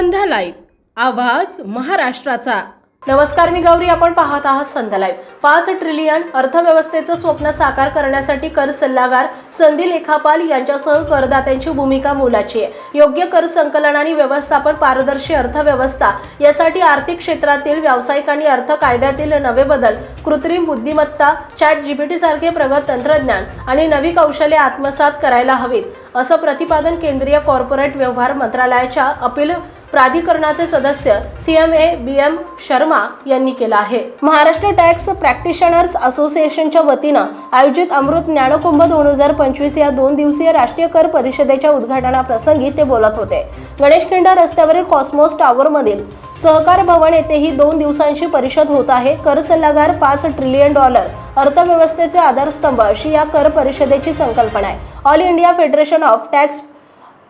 संध्या live. आवाज महाराष्ट्राचा. नमस्कार मी गौरी. आपण पाहत आहात संध्यालाय पाच ट्रिलियन अर्थव्यवस्थेचं स्वप्न साकार करण्यासाठी कर सल्लागार संधी लेखापाल यांच्यासह करदात्यांची भूमिका मोलाची आहे. योग्य कर संकलन आणि व्यवस्थापन पारदर्शी अर्थव्यवस्था यासाठी आर्थिक क्षेत्रातील व्यावसायिक आणि अर्थ कायद्यातील नवे बदल कृत्रिम बुद्धिमत्ता चॅट जीपीटी सारखे प्रगत तंत्रज्ञान आणि नवी कौशल्ये आत्मसात करायला हवीत असं प्रतिपादन केंद्रीय कॉर्पोरेट व्यवहार मंत्रालयाच्या अपील प्राधिकरणाचे सदस्य C M A B M Sharma यांनी केला आहे. महाराष्ट्र टॅक्स प्रॅक्टिशनर्स असोसिएशनच्या वतीनं आयोजित अमृत ज्ञानकुंभ दोन हजार पंचवीस या दोन दिवसीय राष्ट्रीय कर परिषदेच्या उद्घाटनाप्रसंगी ते बोलत होते. गणेशखिंडा रस्त्यावरील कॉस्मोस टॉवरमधील सहकार भवन येथे ही दोन दिवसांची परिषद होत आहे. कर सल्लागार पाच ट्रिलियन डॉलर अर्थव्यवस्थेचे आधारस्तंभ अशी या कर परिषदेची संकल्पना आहे. All India federation of tax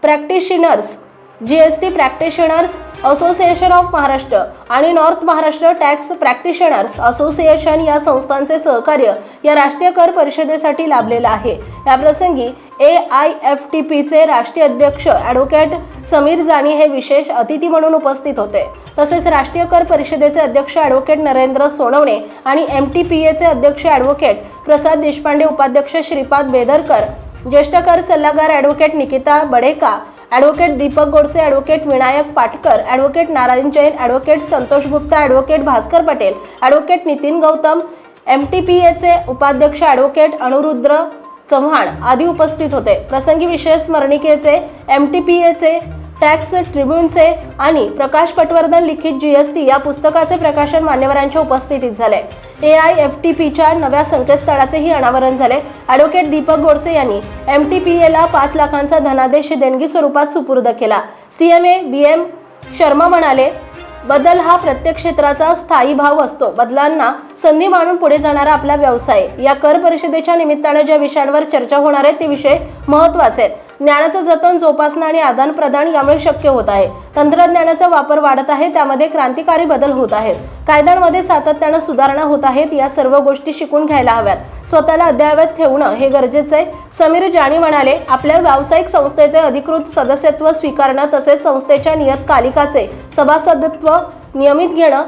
practitioners G S T practitioners association of Maharashtra आणि north Maharashtra tax practitioners association या संस्थांचे सहकार्य या राष्ट्रीय कर परिषदेसाठी लाभलेलं आहे. याप्रसंगी ए आय एफ टी पीचे राष्ट्रीय अध्यक्ष ॲडव्होकेट समीर जानी हे विशेष अतिथी म्हणून उपस्थित होते. तसेच राष्ट्रीय कर परिषदेचे अध्यक्ष ॲडव्होकेट नरेंद्र सोनवणे आणि एम टी पी एचे अध्यक्ष ॲडव्होकेट प्रसाद देशपांडे उपाध्यक्ष श्रीपाद बेदरकर ज्येष्ठ कर सल्लागार advocate Nikita Badeka advocate Deepak Godse advocate Vinayak Patkar advocate Narayan Jain advocate Santosh Gupta advocate Bhaskar Patel advocate Nitin Gautam M T P एचे उपाध्यक्ष ॲडव्होकेट अनुरुद्र चव्हाण आदी उपस्थित होते. प्रसंगी विशेष स्मरणिकेचे एम टी पी एचे टॅक्स ट्रिब्युनचे आणि प्रकाश पटवर्धन लिखित जीएसटी या पुस्तकाचे प्रकाशन मान्यवरांच्या उपस्थितीत झाले. ए आय एफ टी पीच्या नव्या संकेतस्थळाचेही अनावरण झाले. ॲडव्होकेट दीपक गोडसे यांनी एम टी पी एला पाच लाखांचा धनादेश देणगी स्वरूपात सुपूर्द केला. C M A B M Sharma म्हणाले बदल हा प्रत्येक क्षेत्राचा स्थायी भाव असतो. बदलांना संधी मानून पुढे जाणारा आपला व्यवसाय. या कर परिषदेच्या निमित्ताने ज्या विषयांवर चर्चा होणार आहे ते विषय महत्त्वाचे आहेत. ज्ञानाचं जतन जोपासना आणि आदान प्रदान यामुळे शक्य होत आहे. तंत्रज्ञानाचा वापर वाढत आहे त्यामध्ये क्रांतिकारी बदल होत आहेत. कायद्यांमध्ये सातत्यानं सुधारणा होत आहेत या सर्व गोष्टी शिकून घ्यायला हव्यात. स्वतःला अद्ययावत ठेवणं हे गरजेचं आहे. समीर जानी म्हणाले आपल्या व्यावसायिक संस्थेचे अधिकृत सदस्यत्व स्वीकारणं तसेच संस्थेच्या नियतकालिकाचे सभासदत्व नियमित घेणं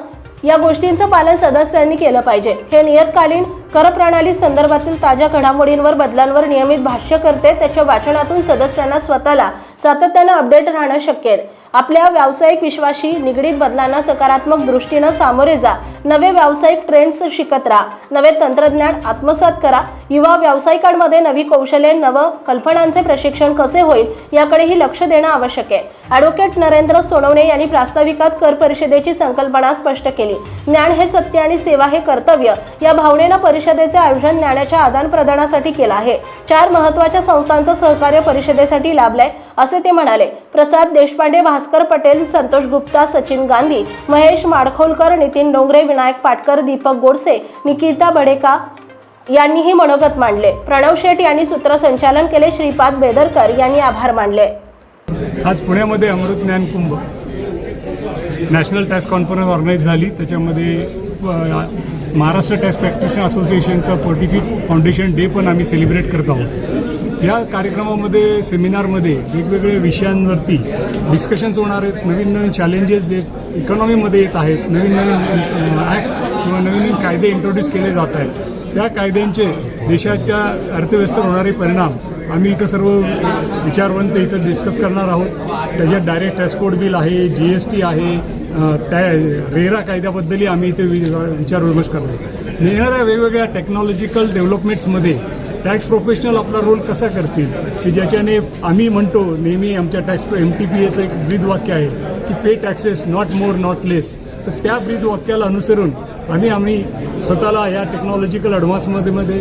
या गोष्टींचं पालन सदस्यांनी केलं पाहिजे. हे नियतकालीन कर प्रणाली संदर्भातील ताज्या घडामोडींवर बदलांवर नियमित भाष्य करते त्याच्या वाचनातून सदस्यांना स्वतःला सातत्यानं अपडेट राहणं शक्य आहे. आपल्या व्यावसायिक विश्वाशी निगडीत बदलांना सकारात्मक दृष्टीनं सामोरे जा. नवे व्यावसायिक ट्रेंड्स शिकत राहा. नवे तंत्रज्ञान आत्मसात करा. युवा व्यावसायिकांमध्ये नवी कौशल्ये नव कल्पनांचे प्रशिक्षण कसे होईल याकडेही लक्ष देणं आवश्यक आहे. ॲडव्होकेट नरेंद्र सोनवणे यांनी प्रास्ताविकात कर परिषदेची संकल्पना स्पष्ट केली. ज्ञान हे सत्य आणि सेवा हे कर्तव्य या भावनेनं परिषदेचे आयोजन ज्ञानाच्या आदानप्रदानासाठी केलं आहे. चार महत्त्वाच्या संस्थांचं सहकार्य परिषदेसाठी लाभलंय असे ते म्हणाले. प्रसाद देशपांडे भास्कर पटेल संतोष गुप्ता सचिन गांधी महेश माडखोलकर नितीन डोंगरे विनायक पाटकर दीपक गोडसे निकिता बडेका यांनीही मनोगत मांडले. प्रणव शेठ यांनी सूत्रसंचालन केले. श्रीपाद बेदरकर यांनी आभार मानले. आज पुण्यामध्ये Amrit Gyan Kumbh national tax conference organise झाली. त्याच्यामध्ये महाराष्ट्र टॅक्स प्रॅक्टिशनर असोसिएशनचा फोर्टी फिफ्थ फाउंडेशन डे पण आम्ही सेलिब्रेट करत आहोत. या कार्यक्रमामध्ये सेमिनारमध्ये वेगवेगळ्या विषयांवरती डिस्कशन्स होणार आहेत. नवीन नवीन चॅलेंजेस दे इकॉनॉमीमध्ये येत आहेत. नवीन नवीन ॲक्ट किंवा नवीन नवीन कायदे इंट्रोड्यूस केले जात आहेत. त्या कायद्यांचे देशाच्या अर्थव्यवस्थेवर होणारे परिणाम आम्ही इथं सर्व विचारवंत इथं डिस्कस करणार आहोत. त्याच्यात डायरेक्ट ट्रान्सपोर्ट बिल आहे जी एस टी आहे त्या रेरा कायद्याबद्दलही आम्ही इथे वि विचारविमर्श करणार येणाऱ्या वेगवेगळ्या टेक्नॉलॉजिकल डेव्हलपमेंट्समध्ये टॅक्स प्रोफेशनल आपला रोल कसा करतील? की ज्याच्याने आम्ही म्हणतो नेहमी आमच्या टॅक्स एम टी पी एचं एक ब्रीदवाक्य आहे की pay taxes not more not less तर त्या ब्रीदवाक्याला अनुसरून आणि आम्ही स्वतःला या टेक्नॉलॉजिकल ॲडव्हान्समध्ये मध्ये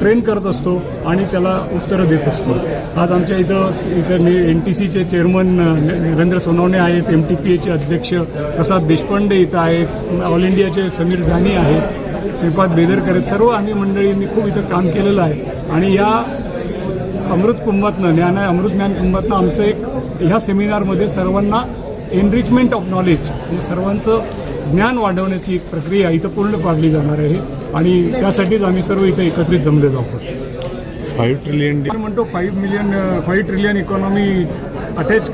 ट्रेन करत असतो आणि त्याला उत्तरं देत असतो. आज आमच्या इथं इथं एन टी सीचे चेअरमन नरेंद्र सोनवणे आहेत एम टी पी एचे अध्यक्ष प्रसाद देशपांडे इथं आहेत ऑल इंडियाचे समीर झानी आहेत श्रीपाद बेदरकर आहेत. सर्व आम्ही मंडळींनी खूप इथं काम केलेलं आहे. आणि या स- अमृत कुंभातनं ज्ञान अमृत ज्ञान कुंभातनं आमचं एक ह्या सेमिनारमध्ये सर्वांना एनरिचमेंट ऑफ नॉलेज म्हणजे सर्वांचं ज्ञान वाढवण्याची एक प्रक्रिया इथं पूर्ण पाडली जाणार आहे आणि त्यासाठीच आम्ही सर्व इथं एकत्रित जमलेलो आहोत. फाईव्ह ट्रिलियन म्हणतो five million five trillion economy attach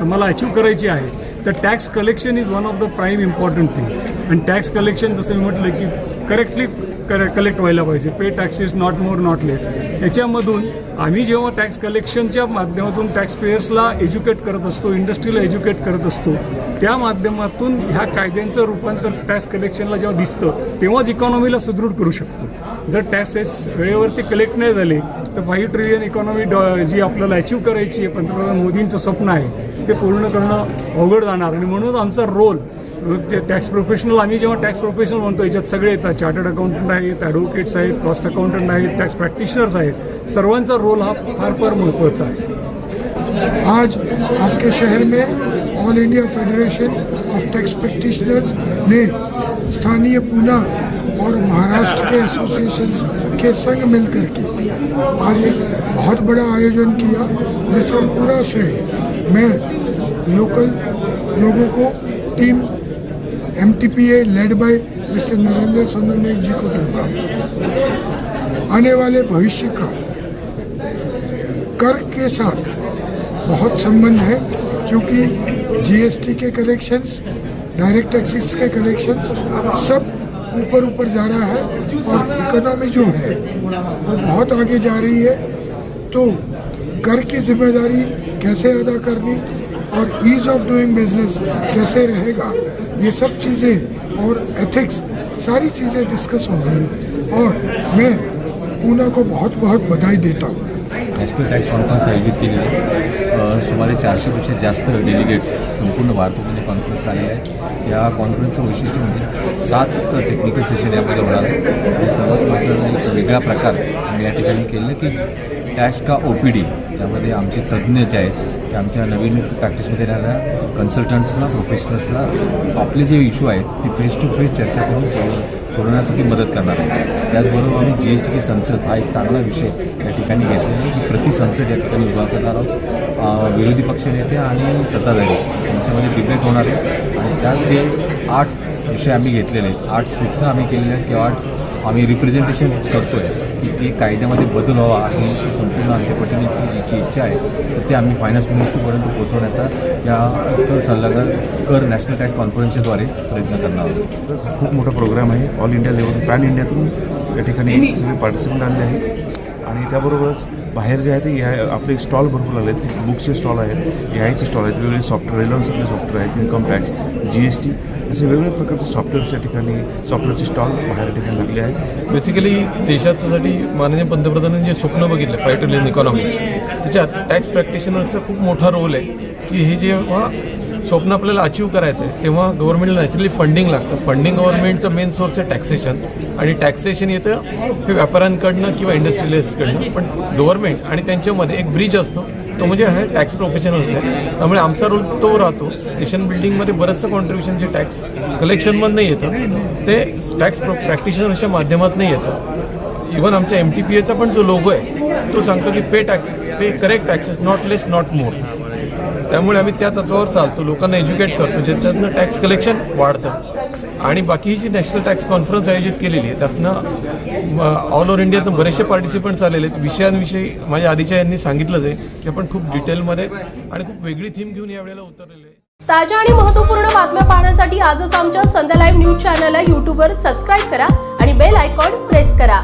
तुम्हाला अचीव करायची आहे. तर tax collection is one of the prime important thing आणि टॅक्स कलेक्शन जसं मी म्हटलं की करेक्टली कलेक्ट व्हायला पाहिजे. Pay taxes not more not less याच्यामधून आम्ही जेव्हा टॅक्स कलेक्शनच्या माध्यमातून टॅक्स पेयर्सला एज्युकेट करत असतो इंडस्ट्रीला एज्युकेट करत असतो त्या माध्यमातून ह्या कायद्यांचं रूपांतर टॅक्स कलेक्शनला जेव्हा दिसतं तेव्हाच इकॉनॉमीला सुदृढ करू शकतो. जर टॅक्सेस वेळेवरती कलेक्ट नाही झाले तर फाईव्ह ट्रिलियन इकॉनॉमी डॉ जी आपल्याला अचीव करायची आहे पंतप्रधान मोदींचं स्वप्न आहे ते पूर्ण करणं अवघड जाणार. आणि म्हणून आमचा रोल ते टॅक्स प्रोफेशनल आम्ही जेव्हा टॅक्स प्रोफेशनल म्हणतो याच्यात सगळे येतात. चार्टर्ड अकाउंटंट आहेत ॲडव्होकेट्स आहेत कॉस्ट अकाउंटंट आहेत टॅक्स प्रॅक्टिशनर्स आहेत. सर्वांचा रोल हा फार फार महत्त्वाचा आहे. आज आपके शहर में all India federation of tax practitioners ने स्थानीय पूना और महाराष्ट्र के एसोसिएशंस के संग मिलकर के आज एक बहुत बड़ा आयोजन किया जिसका पूरा श्रेय मैं लोकल लोगों को team M T P A led by mister Narendra Sonone ji को दूँगा आने वाले भविष्य का कर के साथ बहुत संबंध है, क्योंकि जीएसटी के कलेक्शंस डायरेक्ट टैक्सेस के कलेक्शंस सब ऊपर ऊपर जा रहा है और इकोनॉमी जो है वो बहुत आगे जा रही है। तो कर की ज़िम्मेदारी कैसे अदा करनी और ईज ऑफ़ डूइंग बिज़नेस कैसे रहेगा ये सब चीज़ें और एथिक्स सारी चीज़ें डिस्कस हो गई। और मैं पूना को बहुत बहुत बधाई देता हूँ। नॅशनल टॅक्स कॉन्फरन्स आयोजित आहे. अ, सुमारे चारशेपेक्षा जास्त डेलिगेट्स संपूर्ण भारतामध्ये कॉन्फरन्सला आलेले आहेत. या कॉन्फरन्सचं वैशिष्ट्य म्हणजे सात टेक्निकल सेशन यामध्ये होणार आहे सर्वात महत्त्वाचा एक वेगळा प्रकार आम्ही या ठिकाणी केलेला की टॅक्स का ओ पी डी ज्यामध्ये आमचे तज्ज्ञ जे आहेत ते आमच्या नवीन प्रॅक्टिसमध्ये येणाऱ्या कन्सल्टंट्सला प्रोफेशनल्सला आपले जे इश्यू आहेत ते फेस टू फेस चर्चा करून सोडव सोडवण्यासाठी मदत करणार आहे त्याचबरोबर आम्ही जी एस टी की संसद हा एक चांगला विषय या ठिकाणी घेतलेला आहे की प्रति संसद या ठिकाणी उभा करणार आहोत. विरोधी पक्षनेते आणि सत्ताधारी यांच्यामध्ये डिबेट होणार आहे. आणि त्यात जे आठ विषय आम्ही घेतलेले आहेत आठ सूचना आम्ही केलेल्या आहेत किंवा आठ आम्ही रिप्रेझेंटेशन करतो आहे की ते कायद्यामध्ये बदल व्हावा अशी संपूर्ण आमच्या पटीनेची जी इच्छा आहे तर ते आम्ही फायनान्स मिनिस्ट्रीपर्यंत पोहोचवण्याचा या कर सल्लागार कर नॅशनल टॅक्स कॉन्फरन्सद्वारे प्रयत्न करणार आहोत. खूप मोठा प्रोग्राम आहे. ऑल इंडिया लेवल पॅन इंडियातून या ठिकाणी सगळे पार्टिसिपंट आलेले आहेत. आणि त्याबरोबरच बाहेर जे आहे ते या आपले स्टॉल भरपूर लागले आहेत. बुक्सचे स्टॉल आहेत. ए आयचे स्टॉल आहेत. वेगवेगळे सॉफ्टवेअर रेलवन्सचे सॉफ्टवेअर आहेत. Income tax G S T असे वेगवेगळ्या प्रकारचे सॉफ्टवेअरच्या ठिकाणी सॉफ्टवेअरचे स्टॉल बाहेर ठिकाणी लागले आहेत. बेसिकली देशाच्यासाठी माननीय पंतप्रधानांनी जे स्वप्न बघितलं फाय ट्रिलियन इकॉनॉमी त्याच्यात टॅक्स प्रॅक्टिशनर्सचा खूप मोठा रोल आहे. की हे जेव्हा स्वप्न आपल्याला अचीव करायचं आहे तेव्हा गव्हर्नमेंटला नॅचरली फंडिंग लागतं. फंडिंग गव्हर्नमेंटचं मेन सोर्स आहे टॅक्सेशन आणि टॅक्सेशन येतं हे व्यापाऱ्यांकडनं किंवा इंडस्ट्रियलिस्टकडनं पण गव्हर्नमेंट आणि त्यांच्यामध्ये एक ब्रिज असतो. तो म्हणजे हा टॅक्स प्रोफेशनल्स आहे. त्यामुळे आमचा रोल तो राहतो. नेशन बिल्डिंगमध्ये बरंचसं कॉन्ट्रीब्युशन जे टॅक्स कलेक्शनमधनं येतं ते टॅक्स प्रो प्रॅक्टिशनर्सच्या माध्यमातून येतं. इवन आमच्या एम टी पी एचा पण जो लोगो आहे तो सांगतो की pay tax pay correct taxes not less not more त्यामुळे आम्ही त्या तत्वावर चालतो. लोकांना एज्युकेट करतो. ज्याच्यातनं टॅक्स कलेक्शन वाढतं. आणि बाकीची जी नॅशनल टॅक्स कॉन्फरन्स आयोजित केलेली आहे त्यातनं ऑल ओव्हर इंडियातून बरेचसे पार्टिसिपंट्स आलेले आहेत. विषयांविषयी माझ्या आधीच्या यांनी सांगितलंच आहे की आपण खूप डिटेलमध्ये आणि खूप वेगळी थीम घेऊन यावेळेला उतरलेले आहे. ताज्या आणि महत्त्वपूर्ण बातम्या पाहण्यासाठी आजच आमच्या संध्या लाईव्ह न्यूज चॅनलला यूट्यूबवर सबस्क्राईब करा आणि बेल आयकॉन प्रेस करा.